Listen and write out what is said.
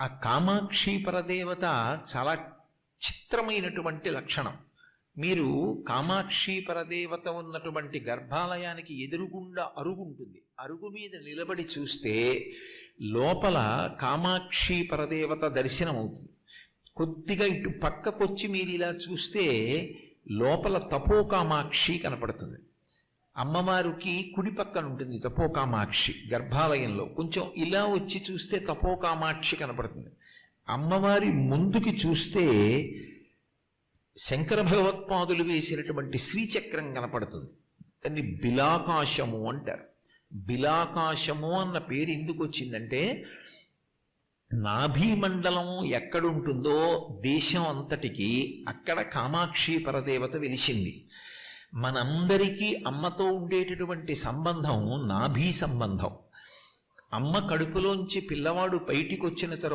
ఆ కామాక్షి పరదేవత చాలా చిత్రమైనటువంటి లక్షణం. మీరు కామాక్షి పరదేవత ఉన్నటువంటి గర్భాలయానికి ఎదురుగుండా అరుగు ఉంటుంది అరుగు మీద నిలబడి చూస్తే లోపల కామాక్షి పరదేవత దర్శనం అవుతుంది కొద్దిగా ఇటు పక్కకొచ్చి మీరు ఇలా చూస్తే లోపల తపో కామాక్షి కనపడుతుంది. అమ్మవారికి కుడి పక్కన ఉంటుంది తపోకామాక్షి గర్భాలయంలో. కొంచెం ఇలా వచ్చి చూస్తే తపోకామాక్షి కనపడుతుంది. అమ్మవారి ముందుకి చూస్తే శంకర భగవత్పాదులు వేసినటువంటి శ్రీచక్రం కనపడుతుంది. దాన్ని బిలాకాశము అంటారు. బిలాకాశము అన్న పేరు ఎందుకు వచ్చిందంటే నాభీ మండలం ఎక్కడుంటుందో దేశం అంతటికి అక్కడ కామాక్షి పరదేవత వెలిసింది. మనందరికీ అమ్మతో ఉండేటటువంటి సంబంధం నాభీ సంబంధం. అమ్మ కడుపులోంచి పిల్లవాడు బయటికి వచ్చిన తర్వాత